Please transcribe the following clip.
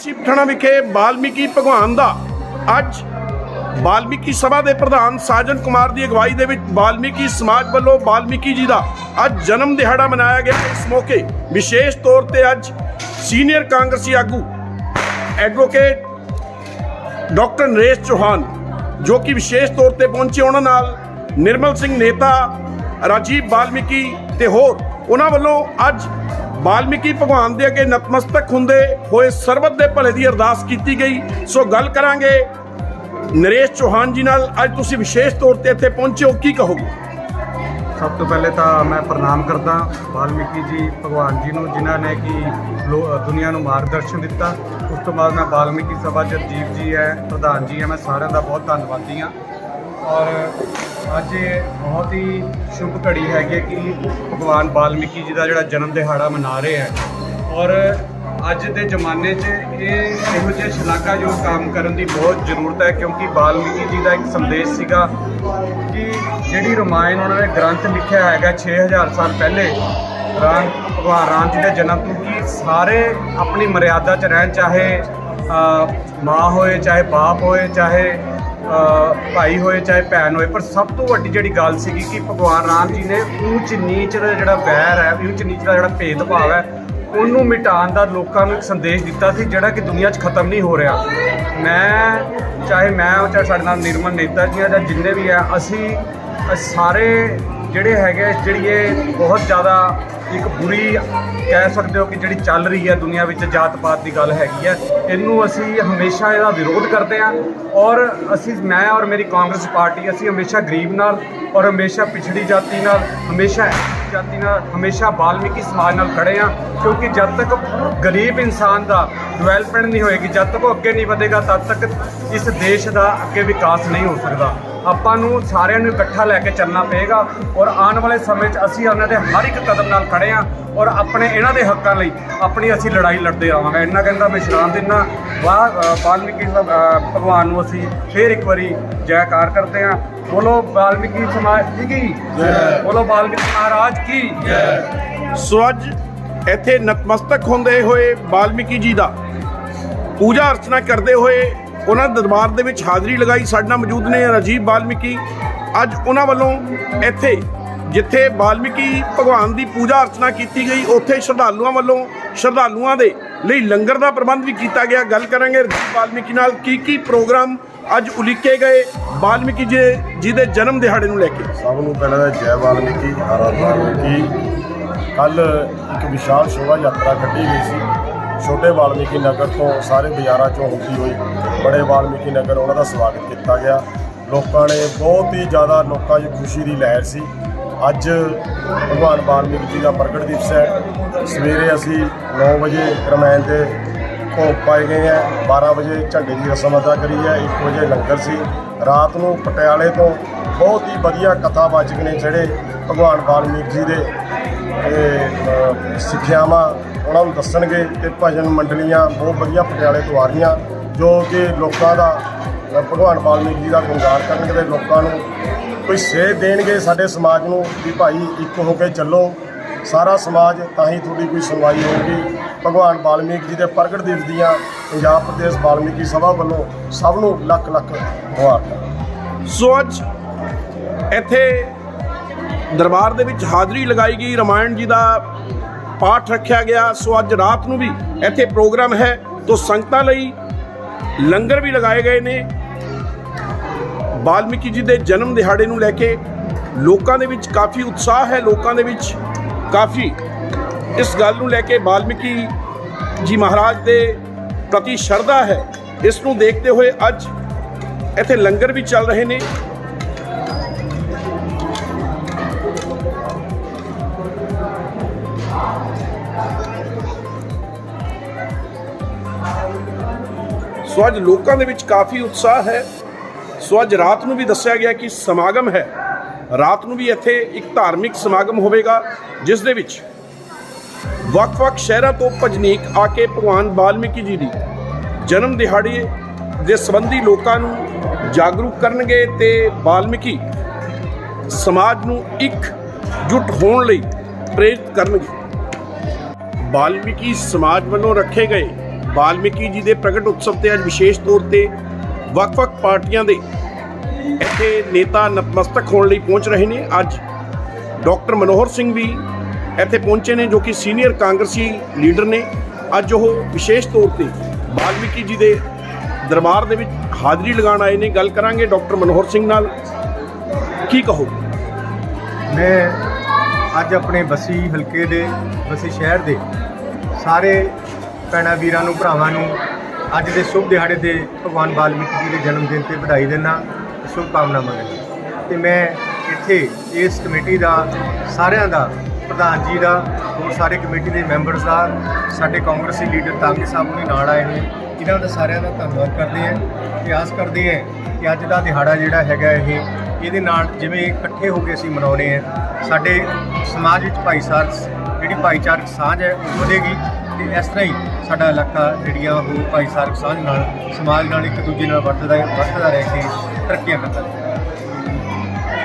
ਸਿਪਠਣਾ ਵਿਖੇ ਵਾਲਮੀਕੀ ਭਗਵਾਨ ਦਾ ਅੱਜ ਵਾਲਮੀਕੀ ਸਭਾ ਦੇ ਪ੍ਰਧਾਨ ਸਾਜਨ ਕੁਮਾਰ ਦੀ ਅਗਵਾਈ ਦੇ ਵਿੱਚ ਵਾਲਮੀਕੀ ਸਮਾਜ ਵੱਲੋਂ ਵਾਲਮੀਕੀ ਜੀ ਦਾ ਅੱਜ ਜਨਮ ਦਿਹਾੜਾ ਮਨਾਇਆ ਗਿਆ। ਇਸ ਮੌਕੇ ਵਿਸ਼ੇਸ਼ ਤੌਰ ਤੇ ਅੱਜ ਸੀਨੀਅਰ ਕਾਂਗਰਸੀ ਆਗੂ ਐਡਵੋਕੇਟ ਡਾਕਟਰ ਨਰੇਸ਼ ਚੌਹਾਨ ਜੋ ਕਿ ਵਿਸ਼ੇਸ਼ ਤੌਰ ਤੇ ਪਹੁੰਚੇ ਉਹਨਾਂ ਨਾਲ, ਨਿਰਮਲ ਸਿੰਘ ਨੇਤਾ, ਰਾਜੀਵ ਵਾਲਮੀਕੀ ਤੇ ਹੋਰ, ਉਹਨਾਂ ਵੱਲੋਂ ਅੱਜ ਵਾਲਮੀਕੀ ਭਗਵਾਨ ਦੇ ਅੱਗੇ ਨਤਮਸਤਕ ਹੁੰਦੇ ਹੋਏ ਸਰਬਤ ਦੇ ਭਲੇ ਦੀ ਅਰਦਾਸ ਕੀਤੀ ਗਈ। ਸੋ ਗੱਲ ਕਰਾਂਗੇ ਨਰੇਸ਼ ਚੌਹਾਨ ਜੀ ਨਾਲ। ਅੱਜ ਤੁਸੀਂ ਵਿਸ਼ੇਸ਼ ਤੌਰ ਤੇ ਇੱਥੇ ਪਹੁੰਚੇ ਹੋ, ਕੀ ਕਹੋਗੇ? ਸਭ ਤੋਂ ਪਹਿਲੇ ਤਾਂ ਮੈਂ ਪ੍ਰਣਾਮ ਕਰਦਾ ਵਾਲਮੀਕੀ ਜੀ, ਭਗਵਾਨ ਜੀ ਨੂੰ, ਜਿਨ੍ਹਾਂ ਨੇ ਕਿ ਲੋ- ਦੁਨੀਆ ਨੂੰ ਮਾਰਗਦਰਸ਼ਨ ਦਿੱਤਾ। ਉਸ ਤੋਂ ਬਾਅਦ ਮੈਂ ਵਾਲਮੀਕੀ ਸਭਾ ਜਗਜੀਤ ਜੀ ਹੈ, ਪ੍ਰਧਾਨ ਜੀ ਹੈ, ਮੈਂ ਸਾਰਿਆਂ ਦਾ ਬਹੁਤ ਧੰਨਵਾਦੀ ਹਾਂ। ਔਰ ਅੱਜ ਇਹ ਬਹੁਤ ਹੀ ਸ਼ੁਭ ਘੜੀ ਹੈਗੀ ਹੈ ਕਿ ਭਗਵਾਨ ਵਾਲਮੀਕੀ ਜੀ ਦਾ ਜਿਹੜਾ ਜਨਮ ਦਿਹਾੜਾ ਮਨਾ ਰਹੇ ਹੈ। ਔਰ ਅੱਜ ਦੇ ਜ਼ਮਾਨੇ 'ਚ ਇਹ ਇਹੋ ਜਿਹੇ ਸ਼ਲਾਘਾਯੋਗ ਕੰਮ ਕਰਨ ਦੀ ਬਹੁਤ ਜ਼ਰੂਰਤ ਹੈ ਕਿਉਂਕਿ ਵਾਲਮੀਕੀ ਜੀ ਦਾ ਇੱਕ ਸੰਦੇਸ਼ ਸੀਗਾ ਕਿ ਜਿਹੜੀ ਰਮਾਇਣ ਉਹਨਾਂ ਨੇ ਗ੍ਰੰਥ ਲਿਖਿਆ ਹੈਗਾ 6000 ਸਾਲ ਪਹਿਲੇ, ਰਾਮ, ਭਗਵਾਨ ਰਾਮ ਜੀ ਦੇ ਜਨਮ ਤੋਂ ਕਿ ਸਾਰੇ ਆਪਣੀ ਮਰਿਆਦਾ 'ਚ ਰਹਿਣ ਚਾਹੇ ਮਾਂ ਹੋਏ, ਚਾਹੇ ਬਾਪ ਹੋਏ, ਚਾਹੇ ਭਾਈ ਹੋਏ ਚਾਹੇ ਭੈਣ ਹੋਏ ਪਰ ਸਭ ਤੋਂ ਵੱਡੀ ਜਿਹੜੀ ਗੱਲ ਸੀਗੀ ਕਿ ਭਗਵਾਨ ਰਾਮ ਜੀ ਨੇ ਊਚ ਨੀਚ ਦਾ ਜਿਹੜਾ ਵੈਰ ਹੈ ਊਚ ਨੀਚ ਦਾ ਜਿਹੜਾ ਭੇਦਭਾਵ ਹੈ ਉਹਨੂੰ ਮਿਟਾਉਣ ਦਾ ਲੋਕਾਂ ਨੂੰ ਇੱਕ ਸੰਦੇਸ਼ ਦਿੱਤਾ ਸੀ ਜਿਹੜਾ ਕਿ ਦੁਨੀਆ 'ਚ ਖਤਮ ਨਹੀਂ ਹੋ ਰਿਹਾ। ਮੈਂ ਚਾਹੇ ਮੈਂ ਹਾਂ, ਚਾਹੇ ਸਾਡੇ ਨਾਲ ਨਿਰਮਲ ਨੇਤਾ ਜੀ ਆ ਜਾਂ ਜਿੰਨੇ ਵੀ ਆ ਅਸੀਂ ਸਾਰੇ ਜਿਹੜੇ ਹੈਗੇ ਜਿਹੜੀ ਇਹ ਬਹੁਤ ਜ਼ਿਆਦਾ ਇੱਕ ਬੁਰੀ ਕਹਿ ਸਕਦੇ ਹੋ ਕਿ ਜਿਹੜੀ ਚੱਲ ਰਹੀ ਹੈ ਦੁਨੀਆ ਵਿੱਚ ਜਾਤ ਪਾਤ ਦੀ ਗੱਲ ਹੈਗੀ ਹੈ, ਇਹਨੂੰ ਅਸੀਂ ਹਮੇਸ਼ਾ ਇਹਦਾ ਵਿਰੋਧ ਕਰਦੇ ਹਾਂ ਔਰ ਅਸੀਂ, ਮੈਂ ਔਰ ਮੇਰੀ ਕਾਂਗਰਸ ਪਾਰਟੀ, ਅਸੀਂ ਹਮੇਸ਼ਾ ਗਰੀਬ ਨਾਲ ਔਰ ਹਮੇਸ਼ਾ ਪਿਛੜੀ ਜਾਤੀ ਨਾਲ, ਹਮੇਸ਼ਾ ਜਾਤੀ ਨਾਲ ਹਮੇਸ਼ਾ ਵਾਲਮੀਕੀ ਸਮਾਜ ਨਾਲ ਖੜੇ ਹਾਂ ਕਿਉਂਕਿ ਜਦ ਤੱਕ ਗਰੀਬ ਇਨਸਾਨ ਦਾ ਡਿਵੈਲਪਮੈਂਟ ਨਹੀਂ ਹੋਏਗੀ ਜਦ ਤੱਕ ਉਹ ਅੱਗੇ ਨਹੀਂ ਵਧੇਗਾ ਤਦ ਤੱਕ ਇਸ ਦੇਸ਼ ਦਾ ਅੱਗੇ ਵਿਕਾਸ ਨਹੀਂ ਹੋ ਸਕਦਾ। ਆਪਾਂ ਨੂੰ ਸਾਰਿਆਂ ਨੂੰ ਇਕੱਠਾ ਲੈ ਕੇ ਚੱਲਣਾ ਪਏਗਾ ਔਰ ਆਉਣ ਵਾਲੇ ਸਮੇਂ 'ਚ ਅਸੀਂ ਉਹਨਾਂ ਦੇ ਹਰ ਇੱਕ ਕਦਮ ਨਾਲ ਖੜੇ ਹਾਂ ਔਰ ਆਪਣੇ ਇਹਨਾਂ ਦੇ ਹੱਕਾਂ ਲਈ ਆਪਣੀ ਅਸੀਂ ਲੜਾਈ ਲੜਦੇ ਰਹਾਂਗੇ ਇੰਨਾ ਕਹਿੰਦਾ ਮੈਂ ਵਿਸ਼ਰਾਮ ਦਿੰਦਾ ਵਾਹ ਅ, ਵਾਲਮੀਕੀ ਭਗਵਾਨ ਨੂੰ ਅਸੀਂ ਫੇਰ ਇੱਕ ਵਾਰੀ ਜੈਕਾਰ ਕਰਦੇ ਹਾਂ। ਬੋਲੋ ਵਾਲਮੀਕੀ ਸਮਾਜ ਜੀ ਕੀ? ਬੋਲੋ ਵਾਲਮੀਕੀ ਮਹਾਰਾਜ ਕੀ? ਸੋ ਅੱਜ ਇੱਥੇ ਨਤਮਸਤਕ ਹੁੰਦੇ ਹੋਏ ਵਾਲਮੀਕੀ ਜੀ ਦਾ ਪੂਜਾ ਅਰਚਨਾ ਕਰਦੇ ਹੋਏ ਉਹਨਾਂ ਦਰਬਾਰ ਦੇ ਵਿੱਚ ਹਾਜ਼ਰੀ ਲਗਾਈ ਸਾਡੇ ਨਾਲ ਮੌਜੂਦ ਨੇ ਰਾਜੀਵ ਵਾਲਮੀਕੀ ਅੱਜ ਉਹਨਾਂ ਵੱਲੋਂ ਇੱਥੇ ਜਿੱਥੇ ਵਾਲਮੀਕੀ ਭਗਵਾਨ ਦੀ ਪੂਜਾ ਅਰਚਨਾ ਕੀਤੀ ਗਈ ਉੱਥੇ ਸ਼ਰਧਾਲੂਆਂ ਵੱਲੋਂ ਸ਼ਰਧਾਲੂਆਂ ਦੇ ਲਈ ਲੰਗਰ ਦਾ ਪ੍ਰਬੰਧ ਵੀ ਕੀਤਾ ਗਿਆ। ਗੱਲ ਕਰਾਂਗੇ ਰਾਜੀਵ ਵਾਲਮੀਕੀ ਨਾਲ ਕੀ ਕੀ ਪ੍ਰੋਗਰਾਮ ਅੱਜ ਉਲੀਕੇ ਗਏ ਵਾਲਮੀਕੀ ਜੀ ਜੀ ਦੇ ਜਨਮ ਦਿਹਾੜੇ ਨੂੰ ਲੈ ਕੇ। ਸਭ ਨੂੰ ਪਹਿਲਾਂ ਤਾਂ ਜੈ ਵਾਲਮੀਕੀ ਆਰਾਧਨਾ ਵਾਲਮੀਕੀ। ਕੱਲ ਇੱਕ ਵਿਸ਼ਾਲ ਸ਼ੋਭਾ ਯਾਤਰਾ ਕੱਢੀ ਗਈ ਸੀ। ਛੋਟੇ ਵਾਲਮੀਕੀ ਨਗਰ ਤੋਂ ਸਾਰੇ ਬਾਜ਼ਾਰਾਂ ਚੋਂ ਹੁੰਦੀ ਹੋਈ ਬੜੇ ਵਾਲਮੀਕੀ ਨਗਰ ਉਹਨਾਂ ਦਾ ਸਵਾਗਤ ਕੀਤਾ ਗਿਆ। ਲੋਕਾਂ ਨੇ ਬਹੁਤ ਹੀ ਜ਼ਿਆਦਾ ਲੋਕਾਂ 'ਚ ਖੁਸ਼ੀ ਦੀ ਲਹਿਰ ਸੀ। ਅੱਜ ਭਗਵਾਨ ਵਾਲਮੀਕੀ ਜੀ ਦਾ ਪ੍ਰਗਟ ਦਿਵਸ ਹੈ। ਸਵੇਰੇ ਅਸੀਂ 9 ਵਜੇ ਰਮਾਇਣ ਦੇ ਭੋਗ ਪਾਏ ਗਏ ਹੈ। 12 ਵਜੇ ਝੰਡੇ ਦੀ ਰਸਮ ਅਦਾ ਕਰੀ ਹੈ। 1 ਵਜੇ ਲੰਗਰ ਸੀ। ਰਾਤ ਨੂੰ ਪਟਿਆਲੇ ਤੋਂ ਬਹੁਤ ਹੀ ਵਧੀਆ ਕਥਾਵਾਚਕ ਨੇ ਜਿਹੜੇ ਭਗਵਾਨ ਵਾਲਮੀਕ ਜੀ ਦੇ ਇਹ, ਸਿੱਖਿਆਵਾਂ ਉਹਨਾਂ ਨੂੰ ਦੱਸਣਗੇ ਤੇ ਭਜਨ ਮੰਡਲੀਆਂ ਬਹੁਤ ਵਧੀਆ ਪਟਿਆਲੇ ਤੋਂ ਆ ਰਹੀਆਂ ਜੋ ਕਿ ਲੋਕਾਂ ਦਾ ਭਗਵਾਨ ਵਾਲਮੀਕ ਜੀ ਦਾ ਗੁਣਗਾਨ ਕਰਨਗੇ ਤੇ ਲੋਕਾਂ ਨੂੰ ਕੋਈ ਸੇਧ ਦੇਣਗੇ ਸਾਡੇ ਸਮਾਜ ਨੂੰ ਵੀ ਭਾਈ ਇੱਕ ਹੋ ਕੇ ਚੱਲੋ। ਸਾਰਾ ਸਮਾਜ ਤਾਂ ਹੀ ਤੁਹਾਡੀ ਕੋਈ ਸੁਣਵਾਈ ਹੋਊਗੀ। ਭਗਵਾਨ ਵਾਲਮੀਕ ਜੀ ਦੇ ਪ੍ਰਗਟ ਦਿਵਸ ਦੀਆਂ ਪੰਜਾਬ ਪ੍ਰਦੇਸ਼ ਵਾਲਮੀਕੀ ਸਭਾ ਵੱਲੋਂ ਸਭ ਨੂੰ ਲੱਖ ਲੱਖ ਮੁਬਾਰਕਾਂ। ਸੋ ਅੱਜ ਇੱਥੇ ਦਰਬਾਰ ਦੇ ਵਿੱਚ ਹਾਜ਼ਰੀ ਲਗਾਈ ਗਈ। ਰਮਾਇਣ ਜੀ ਦਾ ਪਾਠ ਰੱਖਿਆ ਗਿਆ। ਸੋ ਅੱਜ ਰਾਤ ਨੂੰ ਵੀ ਇੱਥੇ ਪ੍ਰੋਗਰਾਮ ਹੈ। ਤੋਂ ਸੰਗਤਾਂ ਲਈ ਲੰਗਰ ਵੀ ਲਗਾਏ ਗਏ ਨੇ। ਵਾਲਮੀਕੀ ਜੀ ਦੇ ਜਨਮ ਦਿਹਾੜੇ ਨੂੰ ਲੈ ਕੇ ਲੋਕਾਂ ਦੇ ਵਿੱਚ ਕਾਫੀ ਉਤਸ਼ਾਹ ਹੈ। ਲੋਕਾਂ ਦੇ ਵਿੱਚ ਕਾਫੀ ਇਸ ਗੱਲ ਨੂੰ ਲੈ ਕੇ ਵਾਲਮੀਕੀ ਜੀ ਮਹਾਰਾਜ ਦੇ ਪ੍ਰਤੀ ਸ਼ਰਧਾ ਹੈ। ਇਸ ਨੂੰ ਦੇਖਦੇ ਹੋਏ ਅੱਜ ਇੱਥੇ ਲੰਗਰ ਵੀ ਚੱਲ ਰਹੇ ਨੇ। ਸੋ ਅੱਜ ਲੋਕਾਂ ਦੇ ਵਿੱਚ ਕਾਫੀ ਉਤਸ਼ਾਹ ਹੈ। ਸੋ ਅੱਜ ਰਾਤ ਨੂੰ ਵੀ ਦੱਸਿਆ ਗਿਆ ਕਿ ਸਮਾਗਮ ਹੈ। ਰਾਤ ਨੂੰ ਵੀ ਇੱਥੇ ਇੱਕ ਧਾਰਮਿਕ ਸਮਾਗਮ ਹੋਵੇਗਾ, ਜਿਸ ਦੇ ਵਿੱਚ ਵੱਖ-ਵੱਖ ਸ਼ਹਿਰਾਂ ਤੋਂ ਭਜਨੀਕ ਆ ਕੇ ਭਗਵਾਨ ਵਾਲਮੀਕੀ ਜੀ ਦੀ ਜਨਮ ਦਿਹਾੜੇ ਦੇ ਸੰਬੰਧੀ ਲੋਕਾਂ ਨੂੰ ਜਾਗਰੂਕ ਕਰਨਗੇ ਤੇ ਬਾਲਮੀਕੀ ਸਮਾਜ ਨੂੰ ਇੱਕ ਜੁਟ ਹੋਣ ਲਈ ਪ੍ਰੇਰਿਤ ਕਰਨਗੇ। ਵਾਲਮੀਕੀ ਸਮਾਜ ਵੱਲੋਂ ਰੱਖੇ ਗਏ ਵਾਲਮੀਕੀ ਜੀ ਦੇ ਪ੍ਰਗਟ ਉਤਸਵ ਤੇ ਅੱਜ ਵਿਸ਼ੇਸ਼ ਤੌਰ ਤੇ ਵੱਖ-ਵੱਖ ਪਾਰਟੀਆਂ ਦੇ ਇੱਥੇ ਨੇਤਾ ਨਤਮਸਤਕ ਹੋਣ ਲਈ ਪਹੁੰਚ ਰਹੇ ਨੇ। ਅੱਜ ਡਾਕਟਰ ਮਨੋਹਰ ਸਿੰਘ ਵੀ ਇੱਥੇ ਪਹੁੰਚੇ ਨੇ ਜੋ ਕਿ ਸੀਨੀਅਰ ਕਾਂਗਰਸੀ ਲੀਡਰ ਨੇ। ਅੱਜ ਉਹ ਵਿਸ਼ੇਸ਼ ਤੌਰ ਤੇ ਵਾਲਮੀਕੀ ਜੀ ਦੇ ਦਰਬਾਰ ਦੇ ਵਿੱਚ ਹਾਜ਼ਰੀ ਲਗਾਉਣ ਆਏ ਨੇ। ਗੱਲ ਕਰਾਂਗੇ ਡਾਕਟਰ ਮਨੋਹਰ ਸਿੰਘ ਨਾਲ। ਕੀ ਕਹੋ ਮੈਂ ਅੱਜ ਆਪਣੇ ਬੱਸੀ ਹਲਕੇ ਦੇ, ਬੱਸੀ ਸ਼ਹਿਰ ਦੇ ਸਾਰੇ ਭੈਣਾਂ ਵੀਰਾਂ ਨੂੰ, ਭਰਾਵਾਂ ਨੂੰ ਅੱਜ ਦੇ ਸ਼ੁਭ ਦਿਹਾੜੇ ਤੇ ਭਗਵਾਨ ਵਾਲਮੀਕੀ ਜੀ ਦੇ ਜਨਮ ਦਿਨ ਤੇ ਵਧਾਈ ਦਿੰਦਾ। ਸ਼ੁਭਕਾਮਨਾਵਾਂ ਕਾਮਨਾਵਾਂ ਤੇ ਮੈਂ ਇੱਥੇ ਇਸ ਕਮੇਟੀ ਦਾ, ਸਾਰਿਆਂ ਦਾ, ਪ੍ਰਧਾਨ ਜੀ ਦਾ, ਹੋਰ ਸਾਰੇ ਕਮੇਟੀ ਦੇ ਮੈਂਬਰਸ ਦਾ, ਸਾਡੇ ਕਾਂਗਰਸੀ ਲੀਡਰ ਤਾਂਗੇ ਸਾਹਿਬ ਨੇ ਨਾਲ ਆਏ ਨੇ। ਇਹਨਾਂ ਦਾ ਸਾਰਿਆਂ ਦਾ ਧੰਨਵਾਦ ਕਰਦੇ ਹਾਂ। ਤੇ ਆਸ ਕਰਦੇ ਹਾਂ ਕਿ ਅੱਜ ਦਾ ਦਿਹਾੜਾ ਜਿਹੜਾ ਹੈਗਾ ਇਹ, ਇਹਦੇ ਨਾਲ ਜਿਵੇਂ ਇਕੱਠੇ ਹੋ ਕੇ ਅਸੀਂ ਮਨਾਉਨੇ ਆ ਸਾਡੇ ਸਮਾਜ ਵਿੱਚ ਭਾਈਚਾਰਕ ਜਿਹੜੀ ਭਾਈਚਾਰਕ ਸਾਂਝ ਹੈ, ਉਹ ਵਧੇਗੀ। ਤੇ ਇਸ ਤਰ੍ਹਾਂ ਹੀ ਸਾਡਾ ਇਲਾਕਾ ਜਿਹੜੀਆਂ ਉਹ ਭਾਈਚਾਰਕ ਸਾਂਝ ਨਾਲ, ਸਮਾਜ ਨਾਲ ਇੱਕ ਦੂਜੇ ਨਾਲ ਵਰਤਦਾ ਵਰਤਦਾ ਰਹਿ ਕੇ ਤਰੱਕੀਆਂ ਕਰਦਾ ਰਹੇ।